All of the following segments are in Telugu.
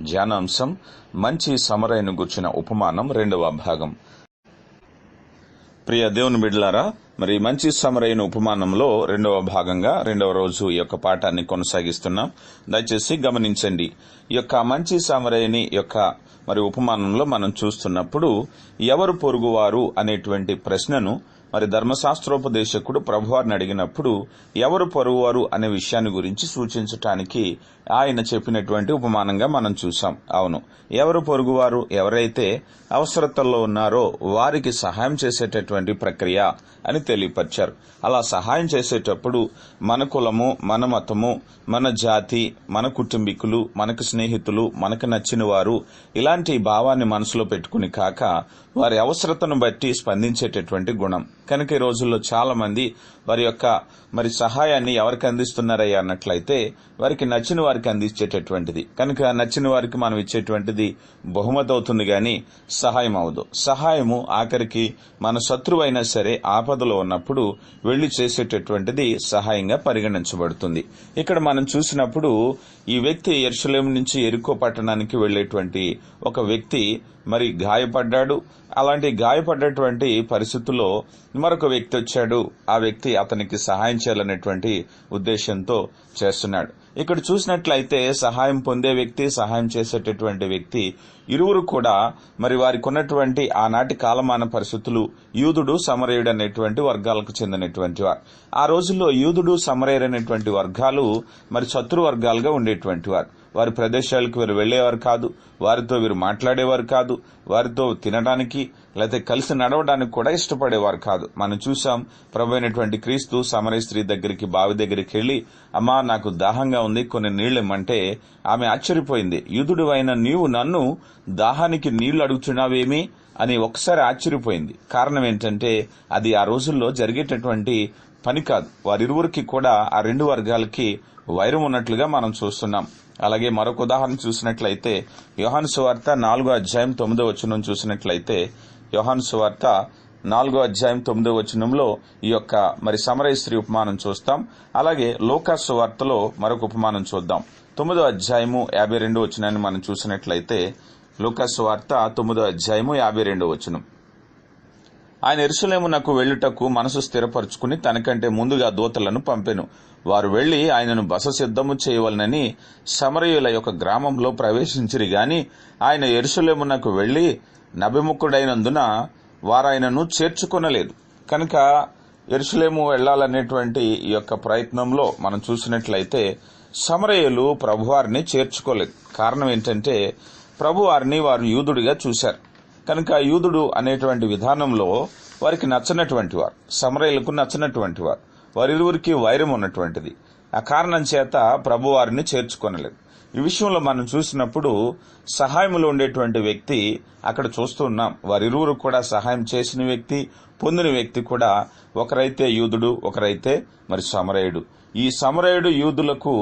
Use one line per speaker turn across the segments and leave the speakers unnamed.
ధ్యానాంశం మంచి సమరైన గుర్చిన ఉపమానం రెండవ భాగం. ప్రియ దేవుని బిడ్లారా మరి మంచి సమరైన ఉపమానంలో రెండవ భాగంగా రెండవ రోజు ఈ యొక్క పాఠాన్ని కొనసాగిస్తున్నాం. దయచేసి గమనించండి ఈ యొక్క మంచి సమరైని యొక్క మరి ఉపమానంలో మనం చూస్తున్నప్పుడు ఎవరు పొరుగువారు అనేటువంటి ప్రశ్నను మరి ధర్మశాస్త్రోపదేశకుడు ప్రభువారిని అడిగినప్పుడు ఎవరు పొరుగువారు అనే విషయాన్ని గురించి సూచించటానికి ఆయన చెప్పినటువంటి ఉపమానంగా మనం చూసాం అవును. ఎవరు పొరుగువారు ఎవరైతే అవసరతల్లో ఉన్నారో వారికి సహాయం చేసేటటువంటి ప్రక్రియ అని తెలియపరిచారు. అలా సహాయం చేసేటప్పుడు మన కులము మన మతము మన జాతి మన కుటుంబీకులు మనకు స్నేహితులు మనకు నచ్చిన వారు ఇలాంటి భావాన్ని మనసులో పెట్టుకుని కాక వారి అవసరతను బట్టి స్పందించేటటువంటి గుణం. కనుక ఈ రోజుల్లో చాలా మంది వారి యొక్క మరి సహాయాన్ని ఎవరికి అందిస్తున్నారయ్యా అన్నట్లయితే వారికి నచ్చిన వారికి అందించేటటువంటిది. కనుక నచ్చిన వారికి మనం ఇచ్చేటువంటిది బహుమతి అవుతుంది గాని సహాయం అవదు సహాయము ఆఖరికి మన శత్రువు అయినా సరే ఆపదలో ఉన్నప్పుడు వెళ్ళి చేసేటటువంటిది సహాయంగా పరిగణించబడుతుంది. ఇక్కడ మనం చూసినప్పుడు ఈ వ్యక్తి ఎర్షలేం నుంచి ఎరుకో పట్టణానికి వెళ్ళేటువంటి ఒక వ్యక్తి మరి గాయపడ్డాడు. అలాంటి గాయపడ్డటువంటి పరిస్థితుల్లో మరొక వ్యక్తి వచ్చాడు. ఆ వ్యక్తి అతనికి సహాయం చేయాలనేటువంటి ఉద్దేశంతో చేస్తున్నాడు. ఇక్కడ చూసినట్లయితే సహాయం పొందే వ్యక్తి సహాయం చేసేటటువంటి వ్యక్తి ఇరువురు కూడా మరి వారికి ఉన్నటువంటి ఆనాటి కాలమాన పరిస్థితులు యూదుడు సమరయుడు అనేటువంటి వర్గాలకు చెందినటువంటి వారు. ఆ రోజుల్లో యూదుడు సమరయుడు అనేటువంటి వర్గాలు మరి శత్రు వర్గాలుగా ఉండేటువంటి వారు. వారి ప్రదేశాలకు వీరు వెళ్ళేవారు కాదు. వారితో వీరు మాట్లాడేవారు కాదు. వారితో తినడానికి లేకపోతే కలిసి నడవడానికి కూడా ఇష్టపడేవారు కాదు. మనం చూసాం ప్రభు అయినటువంటి క్రీస్తు సమరయ స్త్రీ దగ్గరికి బావి దగ్గరికి వెళ్ళి అమ్మా నాకు దాహంగా ఉంది కొన్ని నీళ్ళిమ్మంటే ఆమె ఆశ్చర్యపోయింది. యుధుడు అయిన నీవు నన్ను దాహానికి నీళ్ళు అడుగుతున్నావేమి? అని ఒకసారి ఆశ్చర్యపోయింది. కారణం ఏంటంటే అది ఆ రోజుల్లో జరిగేటటువంటి పని కాదు. వారిరువురికి కూడా ఆ రెండు వర్గాలకి వైరం ఉన్నట్లుగా మనం చూస్తున్నాం. అలాగే మరొక ఉదాహరణ చూసినట్లయితే యోహాను సువార్త నాలుగో అధ్యాయం తొమ్మిదో వచనం చూసినట్లయితే యోహాను సువార్త నాలుగో అధ్యాయం తొమ్మిదో వచనంలో ఈ యొక్క మరి సమరయ స్త్రీ ఉపమానం చూస్తాం. అలాగే లోకాసు వార్తలో మరొక ఉపమానం చూద్దాం. తొమ్మిదో అధ్యాయము యాభై రెండు వచనాన్ని మనం చూసినట్లయితే లోకాసు వార్త తొమ్మిదో అధ్యాయము యాభై రెండో వచనం. ఆయన ఎరుసలేమునకు వెళ్ళుటకు మనసు స్థిరపరుచుకుని తనకంటే ముందుగా దూతలను పంపెను. వారు వెళ్ళి ఆయనను బస సిద్ధము చేయవలనని సమరయుల యొక్క గ్రామంలో ప్రవేశించిరి గాని ఆయన ఎరుసలేమునకు వెళ్ళి నభిముఖుడైనందున వారాయనను చేర్చుకొనలేదు. కనుక ఎరుసలేము వెళ్ళాలనేటువంటి ఈ యొక్క ప్రయత్నంలో మనం చూసినట్లయితే సమరయులు ప్రభువారిని చేర్చుకోలేదు. కారణం ఏంటంటే ప్రభువారిని వారు యూదుడిగా చూశారు. కనుక యూదుడు అనేటువంటి విధానంలో వారికి నచ్చనటువంటి వారు సమరయులకు నచ్చనటువంటి వారు. వారిరువురికి వైరం ఉన్నటువంటిది. ఆ కారణం చేత ప్రభు వారిని చేర్చుకొనలేదు. ఈ విషయంలో మనం చూసినప్పుడు సహాయంలో ఉండేటువంటి వ్యక్తి అక్కడ చూస్తున్నాం వారిరువురు కూడా సహాయం చేసిన వ్యక్తి పొందిన వ్యక్తి కూడా ఒకరైతే యూదుడు ఒకరైతే మరి సమరయుడు. ఈ సమరయుడు యూదులకు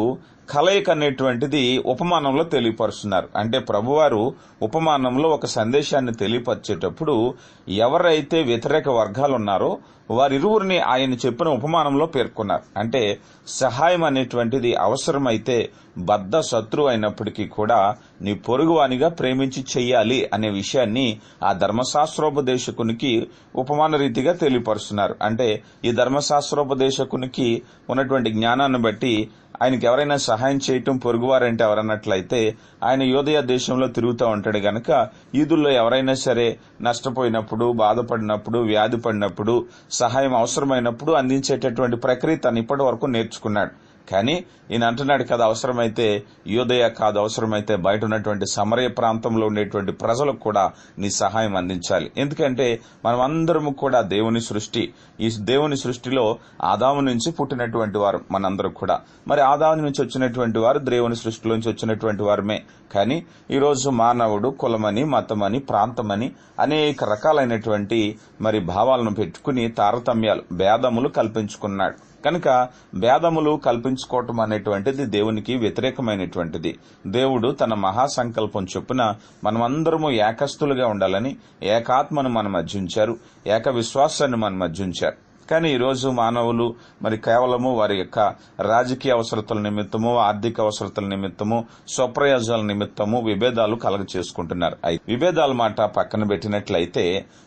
కలయిక అనేటువంటిది ఉపమానంలో తెలియపరుస్తున్నారు. అంటే ప్రభువారు ఉపమానంలో ఒక సందేశాన్ని తెలియపరిచేటప్పుడు ఎవరైతే వ్యతిరేక వర్గాలు ఉన్నారో వారిరువురిని ఆయన చెప్పిన ఉపమానంలో పేర్కొన్నారు. అంటే సహాయం అనేటువంటిది అవసరమైతే బద్ద శత్రువు అయినప్పటికీ కూడా నీ పొరుగువానిగా ప్రేమించి చెయ్యాలి అనే విషయాన్ని ఆ ధర్మశాస్త్రోపదేశకునికి ఉపమాన రీతిగా తెలియపరుస్తున్నారు. అంటే ఈ ధర్మశాస్త్రోపదేశకునికి ఉన్నటువంటి జ్ఞానాన్ని బట్టి ఆయనకి ఎవరైనా సహాయం చేయటం పొరుగువారంటే ఎవరన్నట్లయితే ఆయన యోదయ దేశంలో తిరుగుతూ ఉంటాడు గనక ఈదుల్లో ఎవరైనా సరే నష్టపోయినప్పుడు బాధపడినప్పుడు వ్యాధి పడినప్పుడు సహాయం అవసరమైనప్పుడు అందించేటటువంటి ప్రక్రియ తను ఇప్పటి వరకు నేర్చుకున్నాడు. కానీ ఈయన అంటున్నాడు కదా అవసరమైతే యోదయ కాదు అవసరమైతే బయట ఉన్నటువంటి సమరయ ప్రాంతంలో ఉండేటువంటి ప్రజలకు కూడా నీ సహాయం అందించాలి. ఎందుకంటే మనం అందరము కూడా దేవుని సృష్టి. ఈ దేవుని సృష్టిలో ఆదాము నుంచి పుట్టినటువంటి వారు మనందరూ కూడా. మరి ఆదాము నుంచి వచ్చినటువంటి వారు దేవుని సృష్టిలోంచి వచ్చినటువంటి వారమే. కానీ ఈరోజు మానవుడు కులమని మతమని ప్రాంతమని అనేక రకాలైనటువంటి మరి భావాలను పెట్టుకుని తారతమ్యాలు భేదములు కల్పించుకున్నాడు. కనుక భేదములు కల్పించుకోవటం అనేటువంటిది దేవునికి వ్యతిరేకమైనటువంటిది. దేవుడు తన మహాసంకల్పం చొప్పున మనమందరము ఏకస్తులుగా ఉండాలని ఏకాత్మను మన మధ్య ఉంచారు ఏక విశ్వాసాన్ని మన మధ్య ఉంచారు. కానీ ఈరోజు మానవులు మరి కేవలము వారి యొక్క రాజకీయ అవసరతల నిమిత్తము ఆర్థిక అవసరతల నిమిత్తము స్వప్రయోజనాల నిమిత్తము విభేదాలు కలగ చేసుకుంటున్నారు విభేదాల మాట పక్కన పెట్టినట్లయితే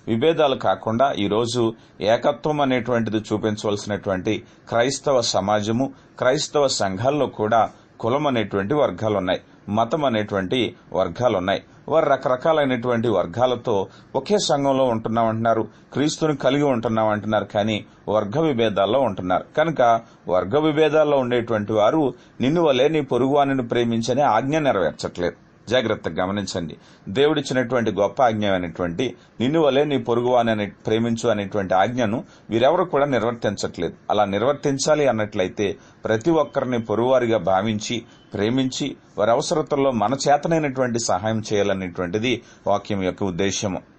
విభేదాలు కాకుండా ఈరోజు ఏకత్వం అనేటువంటిది చూపించవలసినటువంటి క్రైస్తవ సమాజము క్రైస్తవ సంఘాల్లో కూడా కులం అనేటువంటి వర్గాలు ఉన్నాయి మతం అనేటువంటి వర్గాలు ఉన్నాయి వారు రకరకాలైనటువంటి వర్గాలతో ఒకే సంఘంలో ఉంటున్నామంటున్నారు క్రీస్తుని కలిగి ఉంటున్నామంటున్నారు కానీ వర్గ విభేదాల్లో ఉంటున్నారు. కనుక వర్గ విభేదాల్లో ఉండేటువంటి వారు నిన్ను వలే నీ పొరుగువానిని ప్రేమించని ఆజ్ఞ నెరవేర్చట్లేదు. జాగ్రత్తగా గమనించండి. దేవుడిచ్చినటువంటి గొప్ప ఆజ్ఞ అనేటువంటి నిన్ను వలే నీ పొరుగువాని ప్రేమించు అనేటువంటి ఆజ్ఞను వీరెవరు కూడా నిర్వర్తించట్లేదు. అలా నిర్వర్తించాలి అన్నట్లయితే ప్రతి ఒక్కరిని పొరుగువారిగా భావించి ప్రేమించి వారి అవసరతల్లో మన చేతనైనటువంటి సహాయం చేయాలనేటువంటిది వాక్యం యొక్క ఉద్దేశము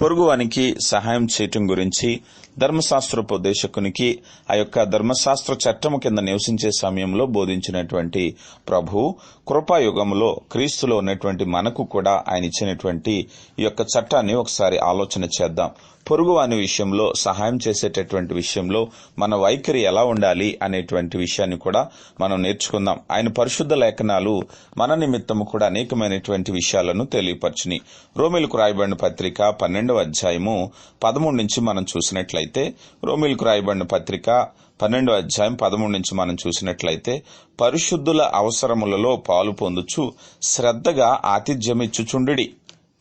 పొరుగువానికి సహాయం చేయటం గురించి ధర్మశాస్త్రోపదేశకునికి ఆ యొక్క ధర్మశాస్త్ర చట్టము కింద నివసించే సమయంలో బోధించినటువంటి ప్రభు కృపాయుగంలో క్రీస్తులో ఉన్నటువంటి మనకు కూడా ఆయన ఇచ్చినటువంటి ఈ యొక్క చట్టాన్ని ఒకసారి ఆలోచన చేద్దాం. పొరుగువాని విషయంలో సహాయం చేసేటటువంటి విషయంలో మన వైఖరి ఎలా ఉండాలి అనేటువంటి విషయాన్ని కూడా మనం నేర్చుకుందాం. ఆయన పరిశుద్ధ లేఖనాలు మన నిమిత్తము కూడా అనేకమైనటువంటి విషయాలను తెలియపరచుని. రోమిలకు రాయబడిన పత్రిక పన్నెండవ అధ్యాయము పదమూడు నుంచి మనం చూసినట్లయితే రోమిలకు రాయబడిన పత్రిక పన్నెండో అధ్యాయం పదమూడు నుంచి మనం చూసినట్లయితే పరిశుద్ధుల అవసరములలో పాలు పొందుచు శ్రద్ధగా ఆతిథ్యమిచ్చుచుండుడి.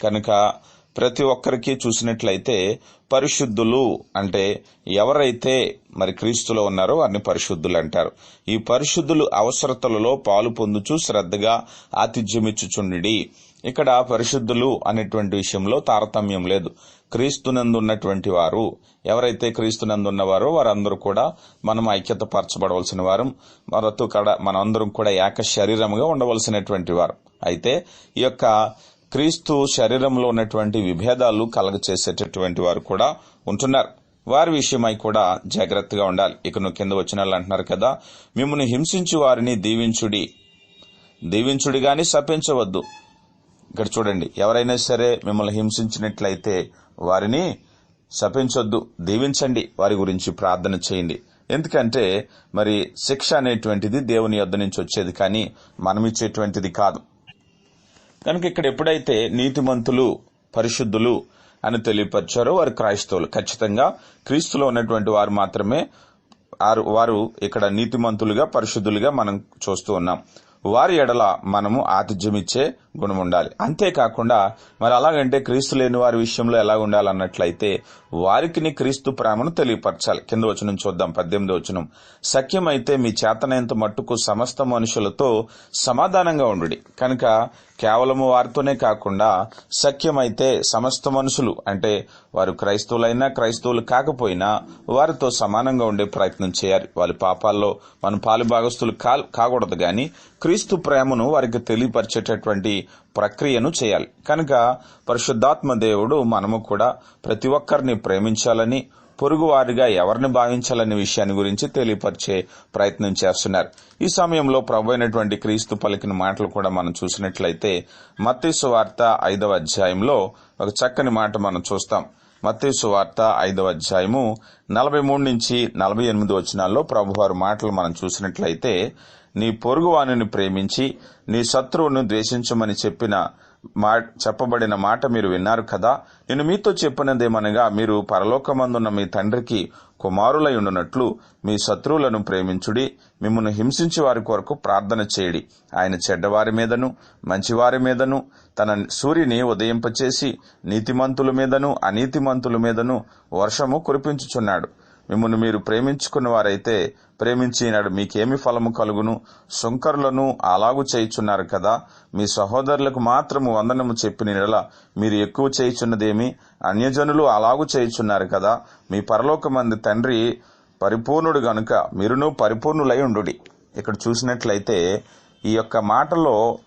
కనుక ప్రతి ఒక్కరికి చూసినట్లయితే పరిశుద్ధులు అంటే ఎవరైతే మరి క్రీస్తులో ఉన్నారో వారిని పరిశుద్ధులు అంటారు. ఈ పరిశుద్ధులు అవసరతలలో పాలు పొందుచు శ్రద్ధగా ఆతిథ్యమిచ్చుచుండి ఇక్కడ పరిశుద్ధులు అనేటువంటి విషయంలో తారతమ్యం లేదు. క్రీస్తునందున్నటువంటి వారు ఎవరైతే క్రీస్తునందున్నవారో వారందరూ కూడా మనం ఐక్యత పరచబడవలసిన వారు మనతో కడ మనందరం కూడా ఏక శరీరముగా ఉండవలసినటువంటి వారు. అయితే ఈ యొక్క క్రీస్తు శరీరంలో ఉన్నటువంటి విభేదాలు కలగచేసేటటువంటి వారు కూడా ఉంటున్నారు. వారి విషయమై కూడా జాగ్రత్తగా ఉండాలి. ఇక నువ్వు కింద వచ్చిన వాళ్ళు అంటున్నారు కదా మిమ్మల్ని హింసించు వారిని దీవించుడి. దీవించుడి గాని శపించవద్దు. ఇక్కడ చూడండి ఎవరైనా సరే మిమ్మల్ని హింసించినట్లయితే వారిని శపించొద్దు దీవించండి వారి గురించి ప్రార్థన చేయండి. ఎందుకంటే మరి శిక్ష అనేటువంటిది దేవుని యొద్ద నుంచి వచ్చేది కానీ మనమిచ్చేటువంటిది కాదు. కనుక ఇక్కడ ఎప్పుడైతే నీతిమంతులు పరిశుద్ధులు అని తెలియపరిచారో వారు క్రైస్తవులు. ఖచ్చితంగా క్రీస్తులో ఉన్నటువంటి వారు మాత్రమే వారు ఇక్కడ నీతిమంతులుగా పరిశుద్ధులుగా మనం చూస్తూ ఉన్నాం. వారి ఎడల మనము ఆతిథ్యమిచ్చే గుణం ఉండాలి అంతేకాకుండా మరి అలాగంటే క్రీస్తు లేని వారి విషయంలో ఎలా ఉండాలన్నట్లయితే వారికి క్రీస్తు ప్రేమను తెలియపరచాలి. కింద వచనం చూద్దాం పద్దెనిమిది వచనం. సఖ్యమైతే మీ చేతనైనంత మట్టుకు సమస్త మనుషులతో సమాధానంగా ఉండు కనుక కేవలము వారితోనే కాకుండా సఖ్యమైతే సమస్త మనుషులు అంటే వారు క్రైస్తవులైనా క్రైస్తవులు కాకపోయినా వారితో సమానంగా ఉండే ప్రయత్నం చేయాలి. వాళ్ళ పాపాల్లో మనం పాలు భాగస్తులు కాకూడదు గాని క్రీస్తు ప్రేమను వారికి తెలియపరిచేటటువంటి ప్రక్రియను చేయాలి. కనుక పరిశుద్ధాత్మ దేవుడు మనము కూడా ప్రతి ఒక్కరిని ప్రేమించాలని పొరుగువారిగా ఎవరిని భావించాలనే విషయాన్ని గురించి తెలియపరిచే ప్రయత్నం చేస్తున్నారు. ఈ సమయంలో ప్రభు అయినటువంటి క్రీస్తు పలికిన మాటలు కూడా మనం చూసినట్లయితే మత్తీసు వార్త ఐదవ అధ్యాయంలో ఒక చక్కని మాట మనం చూస్తాం. మత్తీసు వార్త ఐదవ అధ్యాయము నలభై మూడు నుంచి నలభై ఎనిమిది వచనాల్లో ప్రభువారు మాటలు మనం చూసినట్లయితే నీ పొరుగువానిని ప్రేమించి నీ శత్రువును ద్వేషించమని చెప్పిన మా చెప్పబడిన మాట మీరు విన్నారు కదా? నేను మీతో చెప్పినదేమనగా మీరు పరలోకమందున్న మీ తండ్రికి కుమారులై ఉండునట్లు మీ శత్రువులను ప్రేమించుడి మిమ్మల్ని హింసించి వారి కొరకు ప్రార్థన చేయడి. ఆయన చెడ్డవారి మీదను మంచివారి మీదను తన సూర్యుని ఉదయింపచేసి నీతిమంతుల మీదను అనీతిమంతుల మీదను వర్షము కురిపించుచున్నాడు. మిమ్మల్ని మీరు ప్రేమించుకున్న వారైతే ప్రేమించినాడు మీకేమి ఫలము కలుగును? శుంకరులను అలాగు చేయుచున్నారు కదా. మీ సహోదరులకు మాత్రము వందనము చెప్పిన నెల మీరు ఎక్కువ చేయుచున్నదేమి? అన్యజనులు అలాగు చేయుచున్నారు కదా. మీ పరలోకమంది తండ్రి పరిపూర్ణుడు గనుక మీరును పరిపూర్ణులై ఉండు ఇక్కడ చూసినట్లయితే ఈ యొక్క మాటలో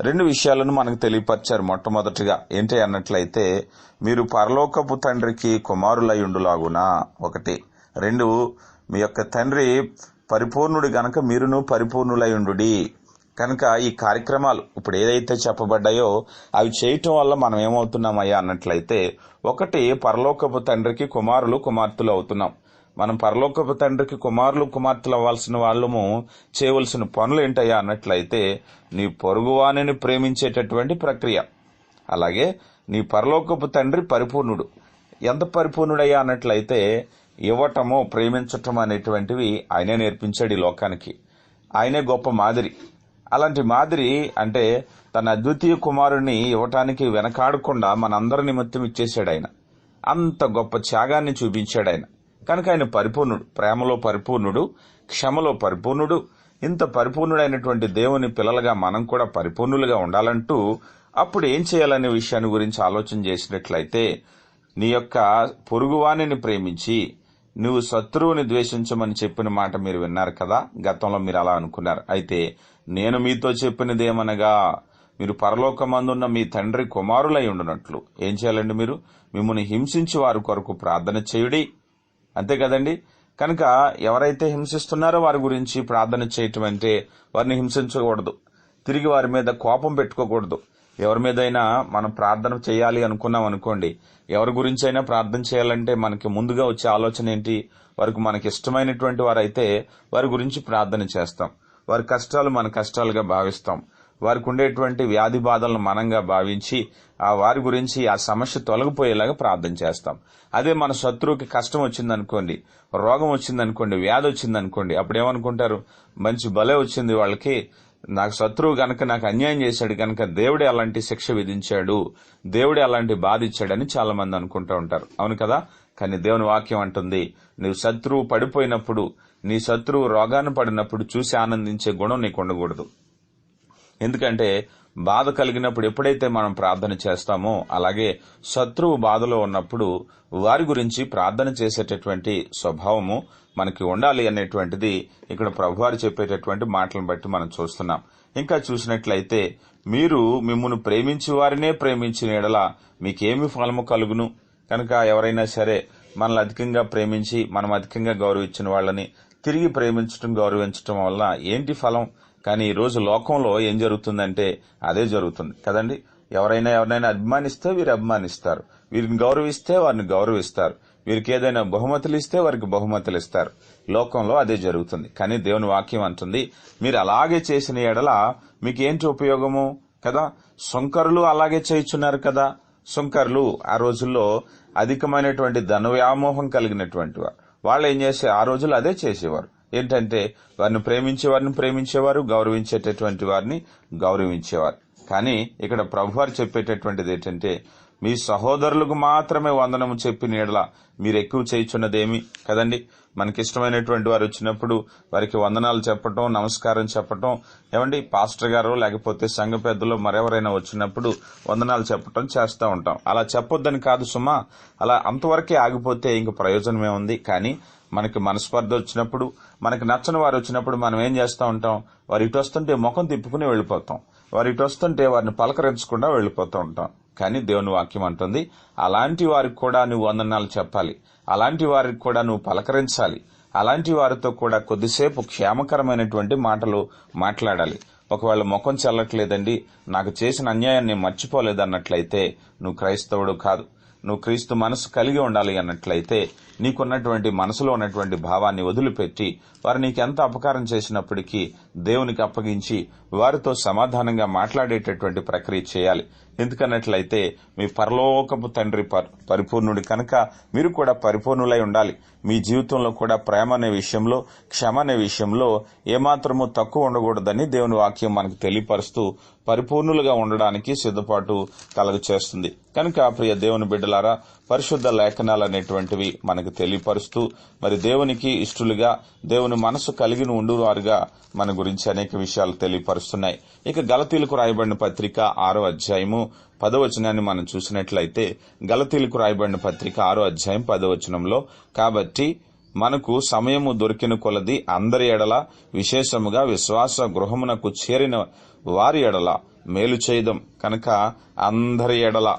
రెండు విషయాలను మనకు తెలియపరిచారు మొట్టమొదటిగా. ఏంటి అన్నట్లయితే మీరు పరలోకపు తండ్రికి కుమారులై ఉండులాగునా? ఒకటి రెండు మీ యొక్క తండ్రి పరిపూర్ణుడు గనక మీరును పరిపూర్ణులై ఉండు కనుక ఈ కార్యక్రమాలు ఇప్పుడు ఏదైతే చెప్పబడ్డాయో అవి చేయటం వల్ల మనం ఏమవుతున్నామయ్యా అన్నట్లయితే ఒకటి పరలోకపు తండ్రికి కుమారులు కుమార్తెలు అవుతున్నాం. మనం పరలోకపు తండ్రికి కుమారులు కుమార్తెలు అవ్వాల్సిన వాళ్ళము చేయవలసిన పనులు ఏంటయ్యా అన్నట్లయితే నీ పొరుగువానిని ప్రేమించేటటువంటి ప్రక్రియ. అలాగే నీ పరలోకపు తండ్రి పరిపూర్ణుడు. ఎంత పరిపూర్ణుడయ్యా అన్నట్లయితే ఇవ్వటము ప్రేమించటం అనేటువంటివి ఆయనే నేర్పించాడు ఈ లోకానికి. ఆయనే గొప్ప మాదిరి. అలాంటి మాదిరి అంటే తన అద్వితీయ కుమారుణ్ణి ఇవ్వటానికి వెనకాడకుండా మనందరి నిమిత్తం ఇచ్చేశాడు ఆయన. అంత గొప్ప త్యాగాన్ని చూపించాడు ఆయన. కనుక ఆయన పరిపూర్ణుడు ప్రేమలో పరిపూర్ణుడు క్షమలో పరిపూర్ణుడు ఇంత పరిపూర్ణుడైనటువంటి దేవుని పిల్లలుగా మనం కూడా పరిపూర్ణులుగా ఉండాలంటూ అప్పుడు ఏం చేయాలనే విషయాన్ని గురించి ఆలోచన చేసినట్లయితే నీ యొక్క పొరుగువాణిని ప్రేమించి నువ్వు శత్రువుని ద్వేషించమని చెప్పిన మాట మీరు విన్నారు కదా? గతంలో మీరు అలా అనుకున్నారు. అయితే నేను మీతో చెప్పినదేమనగా మీరు పరలోకమందున్న మీ తండ్రి కుమారులై ఉండినట్లు. ఏం చేయాలండి మీరు? మిమ్మల్ని హింసించి వారి కొరకు ప్రార్థన చేయుడి. అంతే కదండి? కనుక ఎవరైతే హింసిస్తున్నారో వారి గురించి ప్రార్థన చేయటం అంటే వారిని హింసించకూడదు. తిరిగి వారి మీద కోపం పెట్టుకోకూడదు. ఎవరి మీదైనా మనం ప్రార్థన చేయాలి అనుకున్నాం అనుకోండి ఎవరి గురించి అయినా ప్రార్థన చేయాలంటే మనకి ముందుగా వచ్చే ఆలోచన ఏంటి? వారికి మనకి ఇష్టమైనటువంటి వారైతే వారి గురించి ప్రార్థన చేస్తాం. వారి కష్టాలు మన కష్టాలుగా భావిస్తాం. వారికి ఉండేటువంటి వ్యాధి బాధలను మనంగా భావించి ఆ వారి గురించి ఆ సమస్య తొలగిపోయేలాగా ప్రార్థన చేస్తాం. అదే మన శత్రువుకి కష్టం వచ్చిందనుకోండి రోగం వచ్చిందనుకోండి వ్యాధి వచ్చిందనుకోండి అప్పుడు ఏమనుకుంటారు మంచి బలే వచ్చింది వాళ్ళకి నాకు శత్రువు గనక నాకు అన్యాయం చేశాడు గనక దేవుడే అలాంటి శిక్ష విధించాడు దేవుడే అలాంటి బాధ ఇచ్చాడని చాలా మంది అనుకుంటూ ఉంటారు. అవును కదా? కానీ దేవుని వాక్యం అంటుంది నీవు శత్రువు పడిపోయినప్పుడు నీ శత్రువు రోగాన్ని పడినప్పుడు చూసి ఆనందించే గుణం నీకు ఉండకూడదు. ఎందుకంటే బాధ కలిగినప్పుడు ఎప్పుడైతే మనం ప్రార్థన చేస్తామో అలాగే శత్రువు బాధలో ఉన్నప్పుడు వారి గురించి ప్రార్థన చేసేటటువంటి స్వభావము మనకి ఉండాలి అనేటువంటిది ఇక్కడ ప్రభువారు చెప్పేటటువంటి మాటలను బట్టి మనం చూస్తున్నాం. ఇంకా చూసినట్లయితే మీరు మిమ్మల్ని ప్రేమించి వారినే ప్రేమించిన ఎడల మీకేమి ఫలము కలుగును? కనుక ఎవరైనా సరే మనల్ని అధికంగా ప్రేమించి మనం అధికంగా గౌరవించిన వాళ్ళని తిరిగి ప్రేమించడం గౌరవించడం వల్ల ఏంటి ఫలం? కానీ ఈరోజు లోకంలో ఏం జరుగుతుందంటే అదే జరుగుతుంది. కదండి? ఎవరైనా ఎవరైనా అభిమానిస్తే వీరు అభిమానిస్తారు. వీరిని గౌరవిస్తే వారిని గౌరవిస్తారు. వీరికి ఏదైనా బహుమతులు ఇస్తే వారికి బహుమతులు ఇస్తారు. లోకంలో అదే జరుగుతుంది. కానీ దేవుని వాక్యం అంటుంది మీరు అలాగే చేసిన ఎడల మీకేంటి ఉపయోగము? కదా? సుంకరులు అలాగే చేయుచున్నారు కదా? సుంకరులు ఆ రోజుల్లో అధికమైనటువంటి ధన వ్యామోహం కలిగినటువంటి వారు. వాళ్ళు ఏం చేసే? ఆ రోజుల్లో అదే చేసేవారు. ఏంటంటే వారిని ప్రేమించే వారిని ప్రేమించేవారు గౌరవించేటటువంటి వారిని గౌరవించేవారు. కానీ ఇక్కడ ప్రభువారు చెప్పేటటువంటిది ఏంటంటే మీ సహోదరులకు మాత్రమే వందనము చెప్పిన నీడల మీరు ఎక్కువ చేయించున్నదేమి? కదండి? మనకిష్టమైనటువంటి వారు వచ్చినప్పుడు వారికి వందనాలు చెప్పటం నమస్కారం చెప్పటం. ఏమండి? పాస్టర్ గారు లేకపోతే సంఘ పెద్దలు మరెవరైనా వచ్చినప్పుడు వందనాలు చెప్పటం చేస్తూ ఉంటాం. అలా చెప్పొద్దని కాదు సుమా. అలా అంతవరకే ఆగిపోతే ఇంక ప్రయోజనమే ఉంది. కానీ మనకి మనస్పర్ధ వచ్చినప్పుడు మనకి నచ్చని వారు వచ్చినప్పుడు మనం ఏం చేస్తూ ఉంటాం? వారు ఇటు వస్తుంటే ముఖం తిప్పుకుని వెళ్ళిపోతాం. వారు ఇటు వస్తుంటే వారిని పలకరించకుండా వెళ్ళిపోతూ ఉంటాం. కానీ దేవుని వాక్యం అంటుంది అలాంటి వారికి కూడా నువ్వు వందనాలు చెప్పాలి. అలాంటి వారికి కూడా నువ్వు పలకరించాలి. అలాంటి వారితో కూడా కొద్దిసేపు క్షేమకరమైనటువంటి మాటలు మాట్లాడాలి. ఒకవేళ ముఖం చెల్లట్లేదండి నాకు చేసిన అన్యాయాన్ని మర్చిపోలేదన్నట్లయితే నువ్వు క్రైస్తవుడు కాదు. నువ్వు క్రీస్తు మనసు కలిగి ఉండాలి అన్నట్లయితే నీకున్నటువంటి మనసులో ఉన్నటువంటి భావాన్ని వదిలిపెట్టి వారు నీకెంత అపకారం చేసినప్పటికీ దేవునికి అప్పగించి వారితో సమాధానంగా మాట్లాడేటటువంటి ప్రక్రియ చేయాలి. ఎందుకన్నట్లయితే మీ పరలోకపు తండ్రి పరిపూర్ణుడి కనుక మీరు కూడా పరిపూర్ణులై ఉండాలి. మీ జీవితంలో కూడా ప్రేమ అనే విషయంలో క్షమ అనే విషయంలో ఏమాత్రము తక్కువ ఉండకూడదని దేవుని వాక్యం మనకు తెలియపరుస్తూ పరిపూర్ణులుగా ఉండడానికి సిద్ధపాటు కలుగు చేస్తుంది. కనుక ప్రియ దేవుని బిడ్డలారా పరిశుద్ధ లేఖనాలు అనేటువంటివి మనకు తెలియపరుస్తూ మరి దేవునికి ఇష్టలుగా దేవుని మనసు కలిగి ఉండువారుగా మన గురించి అనేక విషయాలు తెలియపరుస్తున్నాయి. ఇక గలతీలకు రాయబడిన పత్రిక ఆరో అధ్యాయము పదవచనాన్ని మనం చూసినట్లయితే గలతీలకు రాయబడిన పత్రిక ఆరో అధ్యాయం పదవచనంలో కాబట్టి మనకు సమయము దొరికిన కొలది అందరి ఎడల విశేషముగా విశ్వాస గృహమునకు చేరిన వారి ఎడల మేలు చేయదం. కనుక అందరి ఎడల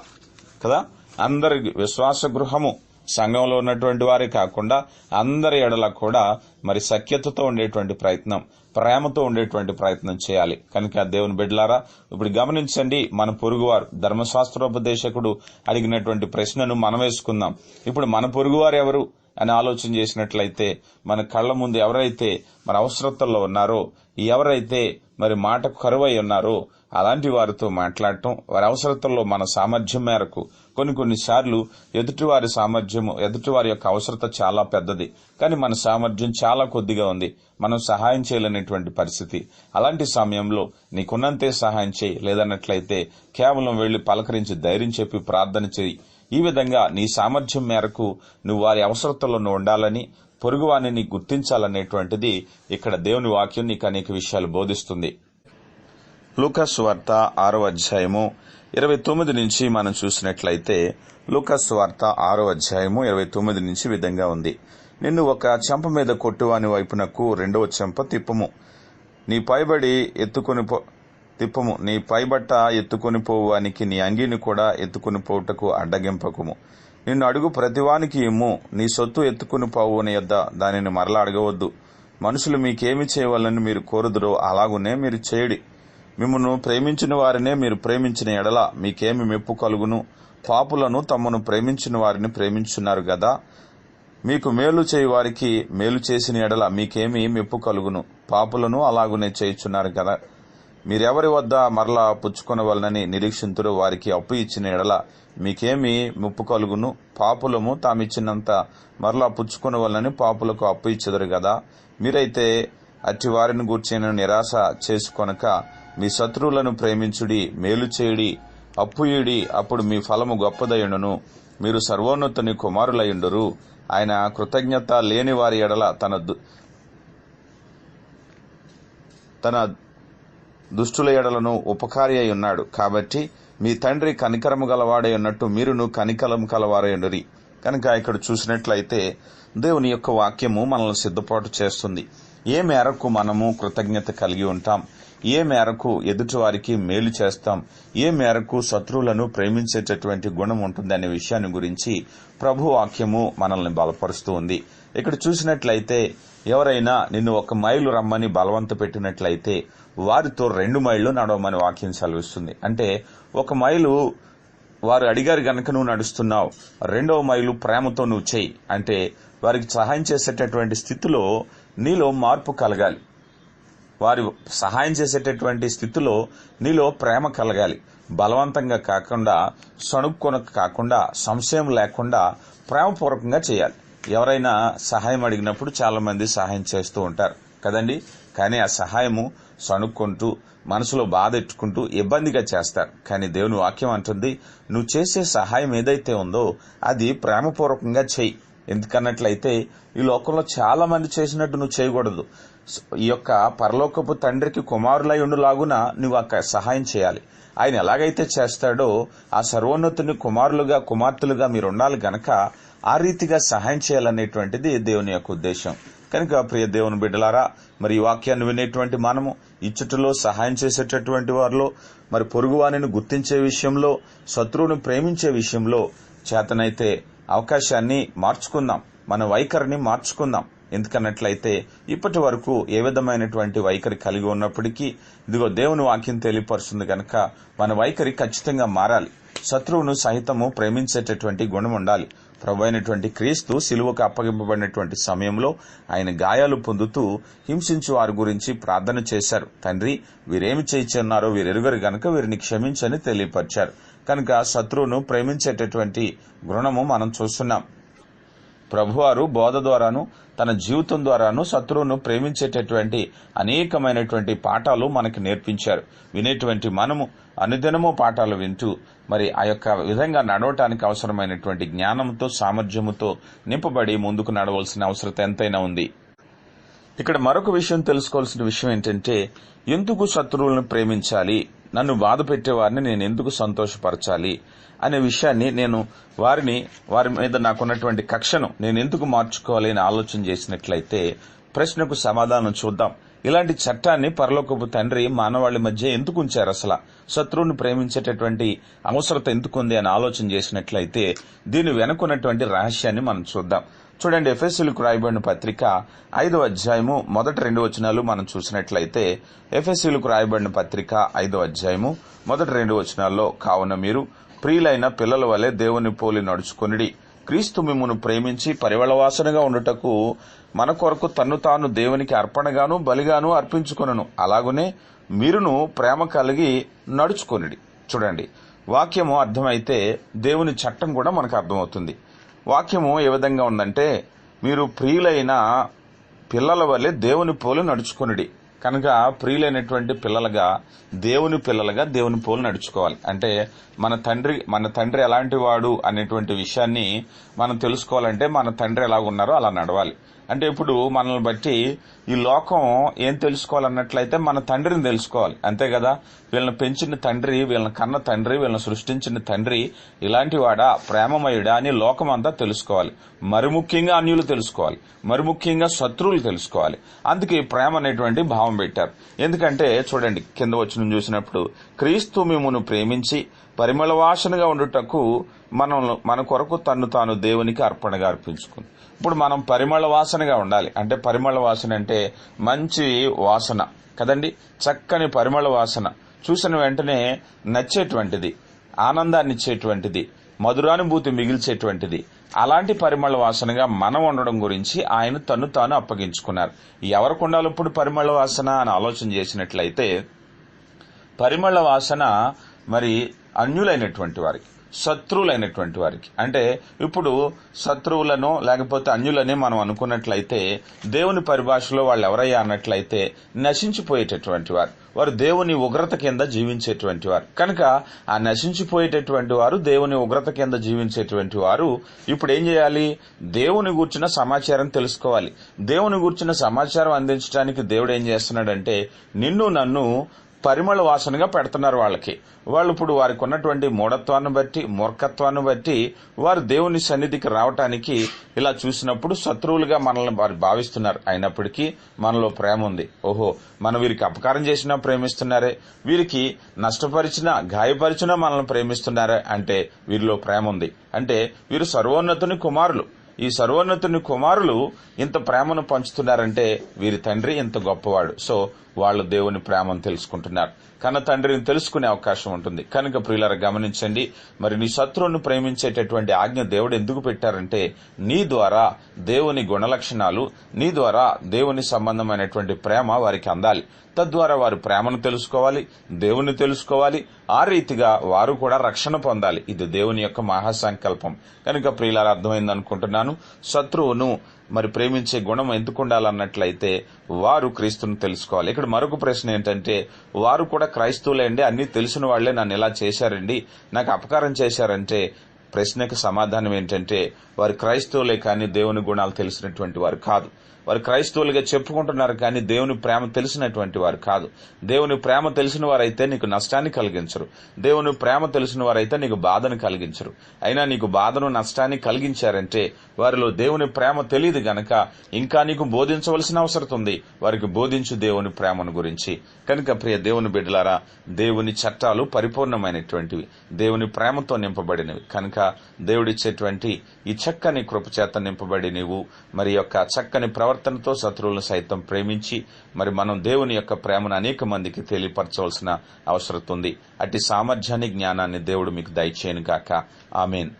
కదా? అందరి విశ్వాస గృహము సంఘంలో ఉన్నటువంటి వారే కాకుండా అందరి ఎడల కూడా మరి సఖ్యతతో ఉండేటువంటి ప్రయత్నం. ప్రేమతో ఉండేటువంటి ప్రయత్నం చేయాలి. కనుక దేవుని బిడ్డలారా ఇప్పుడు గమనించండి మన పొరుగువారు ధర్మశాస్త్రోపదేశకుడు అడిగినటువంటి ప్రశ్నను మనం వేసుకుందాం. ఇప్పుడు మన పొరుగువారు ఎవరు అని ఆలోచన చేసినట్లయితే మన కళ్ళ ముందు ఎవరైతే మన అవసరతల్లో ఉన్నారో ఎవరైతే మరి మాట కరువై ఉన్నారో. అలాంటి వారితో మాట్లాడటం వారి అవసరతల్లో మన సామర్థ్యం మేరకు. కొన్ని కొన్నిసార్లు ఎదుటివారి సామర్థ్యం ఎదుటివారి యొక్క అవసరత చాలా పెద్దది. కానీ మన సామర్థ్యం చాలా కొద్దిగా ఉంది. మనం సహాయం చేయలేనటువంటి పరిస్థితి. అలాంటి సమయంలో నీకున్నంతే సహాయం చేయి. లేదన్నట్లయితే కేవలం వెళ్ళి పలకరించి ధైర్యం చెప్పి ప్రార్థన చేయి. ఈ విధంగా నీ సామర్థ్యం మేరకు నువ్వు వారి అవసరతలను ఉండాలని పొరుగువాణిని గుర్తించాలనేటువంటిది ఇక్కడ దేవుని వాక్యం నీకు అనేక విషయాలు బోధిస్తుంది. లూకస్ వార్త ఆరో అధ్యాయము ఇరవై తొమ్మిది నుంచి మనం చూసినట్లయితే లూకస్ వార్త ఆరో అధ్యాయము ఇరవై తొమ్మిది నుంచి విధంగా ఉంది. నిన్ను ఒక చెంప మీద కొట్టువాని వైపునకు రెండవ చెంప తిప్పము. నీ పైబడి ఎత్తుకొని పో తిప్పము. నీ పైబట్ట ఎత్తుకొని పోవానికి నీ అంగీని కూడా ఎత్తుకొని పోవుటకు అడ్డగింపకము. నిన్ను అడుగు ప్రతివానికి ఇమ్ము. నీ సొత్తు ఎత్తుకుని పోవు అని యొద్ద. దానిని మరలా అడగవద్దు. మనుషులు మీకేమి చేయవాలని మీరు కోరుదురో అలాగునే మీరు చేయడి. మిమ్మను ప్రేమించిన వారినే మీరు ప్రేమించిన ఎడల మీకేమి మెప్పు కలుగును? పాపులను తమను ప్రేమించిన వారిని ప్రేమించున్నారు గదా. మీకు మేలు చేయి వారికి మేలు చేసిన ఎడల మీకేమి మెప్పు కలుగును? పాపులను అలాగునే చేయుచున్నారు కదా మీరెవరి వద్ద మరలా పుచ్చుకొనవలనని నిరీక్షింతురు వారికి అప్పు ఇచ్చిన ఎడల మీకేమి ముప్పు కలుగును. పాపులము తామిచ్చినంత మరలా పుచ్చుకొనవలనని పాపులకు అప్పు ఇచ్చెదరు కదా మీరైతే అట్టి వారిని గూర్చిన నిరాశ చేసుకొనక మీ శత్రువులను ప్రేమించుడి మేలు చేయుడి అప్పుయుడి అప్పుడు మీ ఫలము గొప్పదయుండును. మీరు సర్వోన్నతుని కుమారులయుండురు. ఆయన కృతజ్ఞత లేని వారి ఎడల తన దు- తన దుష్టుల ఎడలను ఉపకారి అయి ఉన్నాడు. కాబట్టి మీ తండ్రి కనికరము గలవాడై ఉన్నట్టు మీరును కనికలం కలవారై కనుక ఇక్కడ చూసినట్లయితే దేవుని యొక్క వాక్యము మనల్ని సిద్ధపాటు చేస్తుంది. ఏ మేరకు మనము కృతజ్ఞత కలిగి ఉంటాం? ఏ మేరకు ఎదుటివారికి మేలు చేస్తాం ఏ మేరకు శత్రువులను ప్రేమించేటటువంటి గుణం ఉంటుంది అనే విషయాన్ని గురించి ప్రభు వాక్యము మనల్ని బలపరుస్తూ ఉంది. ఇక్కడ చూసినట్లయితే ఎవరైనా నిన్ను ఒక మైలు రమ్మని బలవంత పెట్టినట్లయితే వారితో రెండు మైళ్ళు నడవమని వాక్యం సెలవిస్తుంది. అంటే ఒక మైలు వారు అడిగారు గనక నువ్వు నడుస్తున్నావు రెండవ మైలు ప్రేమతో నువ్వు చేయి. అంటే వారికి సహాయం చేసేటటువంటి స్థితిలో నీలో మార్పు కలగాలి. వారి సహాయం చేసేటటువంటి స్థితిలో నీలో ప్రేమ కలగాలి. బలవంతంగా కాకుండా సణుక్కొనక కాకుండా సంశయం లేకుండా ప్రేమపూర్వకంగా చేయాలి. ఎవరైనా సహాయం అడిగినప్పుడు చాలా మంది సహాయం చేస్తూ ఉంటారు. కదండి? కానీ ఆ సహాయము సణుక్కుంటూ మనసులో బాధ ఎట్టుకుంటూ ఇబ్బందిగా చేస్తారు. కానీ దేవుని వాక్యం అంటుంది నువ్వు చేసే సహాయం ఏదైతే ఉందో అది ప్రేమపూర్వకంగా చెయ్యి ఎందుకన్నట్లయితే ఈ లోకంలో చాలా మంది చేసినట్టు నువ్వు చేయకూడదు. ఈ యొక్క పరలోకపు తండ్రికి కుమారులై ఉండులాగున నువ్వు అక్క సహాయం చేయాలి. ఆయన ఎలాగైతే చేస్తాడో ఆ సర్వోన్నతుని కుమారులుగా కుమార్తెలుగా మీరు ఉండాలి గనక ఆ రీతిగా సహాయం చేయాలనేటువంటిది దేవుని యొక్క ఉద్దేశం. కనుక ప్రియ దేవుని బిడ్డలారా మరి ఈ వాక్యాన్ని వినేటువంటి మనము ఇచ్చటలో సహాయం చేసేటటువంటి వారిలో మరి పొరుగువానిని గుర్తించే విషయంలో శత్రువును ప్రేమించే విషయంలో చేతనైతే అవకాశాన్ని మార్చుకుందాం. మన వైఖరిని మార్చుకుందాం. ఎందుకన్నట్లయితే ఇప్పటి వరకు ఏ విధమైనటువంటి వైఖరి కలిగి ఉన్నప్పటికీ ఇదిగో దేవుని వాక్యం తెలియపరుస్తుంది కనుక మన వైఖరి ఖచ్చితంగా మారాలి. శత్రువును సహితము ప్రేమించేటటువంటి గుణం ఉండాలి. ప్రభు అయినటువంటి క్రీస్తు సిలువకు అప్పగింపబడినటువంటి సమయంలో ఆయన గాయాలు పొందుతూ హింసించు వారి గురించి ప్రార్థన చేశారు. తండ్రి వీరేమి చేయించున్నారో వీరెరుగరు గనక వీరిని క్షమించని తెలియపరిచారు. కనుక శత్రువును ప్రేమించేటటువంటి గుణము మనం చూస్తున్నాం. ప్రభువారు బోధ ద్వారాను తన జీవితం ద్వారాను శత్రువును ప్రేమించేటటువంటి అనేకమైనటువంటి పాఠాలు మనకు నేర్పించారు. వినేటువంటి మనము అనుదినము పాఠాలు వింటూ మరి ఆ యొక్క విధంగా నడవటానికి అవసరమైనటువంటి జ్ఞానంతో సామర్థ్యముతో నింపబడి ముందుకు నడవలసిన అవసరత ఎంతైనా ఉంది. ఇక్కడ మరొక విషయం తెలుసుకోవాల్సిన విషయం ఏంటంటే ఎందుకు శత్రువులను ప్రేమించాలి? నన్ను బాధ పెట్టేవారిని నేను ఎందుకు సంతోషపరచాలి అనే విషయాన్ని నేను వారిని వారి మీద నాకున్నటువంటి కక్షను నేను ఎందుకు మార్చుకోవాలి అని ఆలోచన చేసినట్లయితే ప్రశ్నకు సమాధానం చూద్దాం. ఇలాంటి చట్టాన్ని పరలోకపు తండ్రి మానవాళి మధ్య ఎందుకు ఉంచారు అసలు? శత్రువుని ప్రేమించేటటువంటి అవసరత ఎందుకుంది అని ఆలోచన చేసినట్లయితే దీని వెనుకున్నటువంటి రహస్యాన్ని మనం చూద్దాం. చూడండి ఎఫ్ఎస్సీలకు రాయబడిన పత్రిక ఐదవ అధ్యాయము మొదటి రెండు వచనాలు మనం చూసినట్లయితే ఎఫ్ఎస్సీలకు రాయబడిన పత్రిక ఐదవ అధ్యాయము మొదటి రెండు వచనాల్లో కావున మీరు ప్రియులైన పిల్లల వలె దేవుని పోలి నడుచుకొనిడి క్రీస్తు మిమ్మును ప్రేమించి పరివళవాసనగా ఉండుటకు మన కొరకు తన్ను తాను దేవునికి అర్పణగాను బలిగాను అర్పించుకొనను. అలాగునే మీరును ప్రేమ కలిగి నడుచుకొనిడి. చూడండి వాక్యము అర్థమైతే దేవుని చట్టం కూడా మనకు అర్థమవుతుంది. వాక్యము ఏ విధంగా ఉందంటే మీరు ప్రియులైన పిల్లల వల్లే దేవుని పోలు నడుచుకొనిడి. కనుక ప్రియులైనటువంటి పిల్లలుగా దేవుని పిల్లలుగా దేవుని పోలు నడుచుకోవాలి. అంటే మన తండ్రి మన తండ్రి ఎలాంటి వాడు అనేటువంటి విషయాన్ని మనం తెలుసుకోవాలంటే మన తండ్రి ఎలా ఉన్నారో అలా నడవాలి. అంటే ఇప్పుడు మనల్ని బట్టి ఈ లోకం ఏం తెలుసుకోవాలన్నట్లయితే మన తండ్రిని తెలుసుకోవాలి. అంతే కదా? వీళ్ళని పెంచిన తండ్రి వీళ్ళని కన్న తండ్రి వీళ్ళని సృష్టించిన తండ్రి ఇలాంటి వాడా ప్రేమమయుడా అని లోకం అంతా తెలుసుకోవాలి. మరి ముఖ్యంగా అన్యులు తెలుసుకోవాలి. మరి ముఖ్యంగా శత్రువులు తెలుసుకోవాలి. అందుకే ప్రేమ అనేటువంటి భావం పెట్టారు. ఎందుకంటే చూడండి కింద వచ్చిన చూసినప్పుడు క్రీస్తు మిమ్మును ప్రేమించి పరిమళ వాసనగా ఉండుటకు మనం మన కొరకు తన్ను తాను దేవునికి అర్పణగా అర్పించుకుంది. ఇప్పుడు మనం పరిమళ వాసనగా ఉండాలి. అంటే పరిమళ వాసన అంటే మంచి వాసన. కదండి? చక్కని పరిమళ వాసన. చూసిన వెంటనే నచ్చేటువంటిది ఆనందాన్ని ఇచ్చేటువంటిది మధురానుభూతి మిగిల్చేటువంటిది. అలాంటి పరిమళ వాసనగా మనం ఉండడం గురించి ఆయన తను తాను అప్పగించుకున్నారు. ఎవరికి ఉండాలి ఇప్పుడు పరిమళ వాసన అని ఆలోచన చేసినట్లయితే పరిమళ వాసన మరి అన్యులైనటువంటి వారికి. శత్రువులైనటువంటి వారికి. అంటే ఇప్పుడు శత్రువులను లేకపోతే అన్యులని మనం అనుకున్నట్లయితే దేవుని పరిభాషలో వాళ్ళు ఎవరయ్యా అన్నట్లయితే నశించిపోయేటటువంటి వారు. వారు దేవుని ఉగ్రత కింద జీవించేటువంటి వారు. కనుక ఆ నశించిపోయేటటువంటి వారు దేవుని ఉగ్రత కింద జీవించేటువంటి వారు ఇప్పుడు ఏం చేయాలి? దేవుని గూర్చిన సమాచారం తెలుసుకోవాలి. దేవుని గూర్చిన సమాచారం అందించడానికి దేవుడు ఏం చేస్తున్నాడంటే నిన్ను నన్ను పరిమళ వాసనగా పెడుతున్నారు వాళ్ళకి. వాళ్ళు ఇప్పుడు వారికి ఉన్నటువంటి మూఢత్వాన్ని బట్టి మూర్ఖత్వాన్ని బట్టి వారు దేవుని సన్నిధికి రావటానికి ఇలా చూసినప్పుడు శత్రువులుగా మనల్ని వారు భావిస్తున్నారు. అయినప్పటికీ మనలో ప్రేమ ఉంది. ఓహో మనం వీరికి అపకారం చేసినా ప్రేమిస్తున్నారే వీరికి నష్టపరిచినా గాయపరిచినా మనల్ని ప్రేమిస్తున్నారే అంటే వీరిలో ప్రేమ ఉంది. అంటే వీరు సర్వోన్నతుని కుమారులు. ఈ సర్వోన్నతుని కుమారులు ఇంత ప్రేమను పంచుతున్నారంటే వీరి తండ్రి ఇంత గొప్పవాడు. సో వాళ్ళు దేవుని ప్రేమను తెలుసుకుంటున్నారు. కన్న తండ్రిని తెలుసుకునే అవకాశం ఉంటుంది. కనుక ప్రియులర గమనించండి మరి నీ శత్రువును ప్రేమించేటటువంటి ఆజ్ఞ దేవుడు ఎందుకు పెట్టారంటే నీ ద్వారా దేవుని గుణలక్షణాలు నీ ద్వారా దేవుని సంబంధమైనటువంటి ప్రేమ వారికి అందాలి. తద్వారా వారు ప్రేమను తెలుసుకోవాలి దేవుని తెలుసుకోవాలి ఆ రీతిగా వారు కూడా రక్షణ పొందాలి. ఇది దేవుని యొక్క మహాసంకల్పం. కనుక ప్రియులారా అర్థమైంది అనుకుంటున్నాను శత్రువును మరి ప్రేమించే గుణం ఎందుకు ఉండాలన్నట్లయితే వారు క్రీస్తును తెలుసుకోవాలి. ఇక్కడ మరొక ప్రశ్న ఏంటంటే వారు కూడా క్రైస్తవులేండి అన్ని తెలిసిన వాళ్ళే నన్ను ఇలా చేశారండి నాకు అపకారం చేశారంటే ప్రశ్నకు సమాధానం ఏంటంటే వారు క్రైస్తవులే కానీ దేవుని గుణాలు తెలిసినటువంటి వారు కాదు. వారు క్రైస్తవులుగా చెప్పుకుంటున్నారు కానీ దేవుని ప్రేమ తెలిసినటువంటి వారు కాదు. దేవుని ప్రేమ తెలిసిన వారైతే నీకు నష్టాన్ని కలిగించరు. దేవుని ప్రేమ తెలిసిన వారైతే నీకు బాధను కలిగించరు. అయినా నీకు బాధను నష్టాన్ని కలిగించారంటే వారిలో దేవుని ప్రేమ తెలియదు గనక ఇంకా నీకు బోధించవలసిన అవసరం ఉంది. వారికి బోధించు దేవుని ప్రేమను గురించి. కనుక ప్రియ దేవుని బిడ్డలారా దేవుని చట్టాలు పరిపూర్ణమైనటువంటివి. దేవుని ప్రేమతో నింపబడినవి. కనుక దేవుడిచ్చేటువంటి ఈ చక్కని కృపచేత నింపబడి నీవు మరి యొక్క చక్కని ప్రవర్తనతో శత్రువులను సైతం ప్రేమించి మరి మనం దేవుని యొక్క ప్రేమను అనేక మందికి తెలియపరచవలసిన అవసరం ఉంది. అట్టి సామర్థ్యాన్ని జ్ఞానాన్ని దేవుడు మీకు దయచేయను గాక ఆమెన్.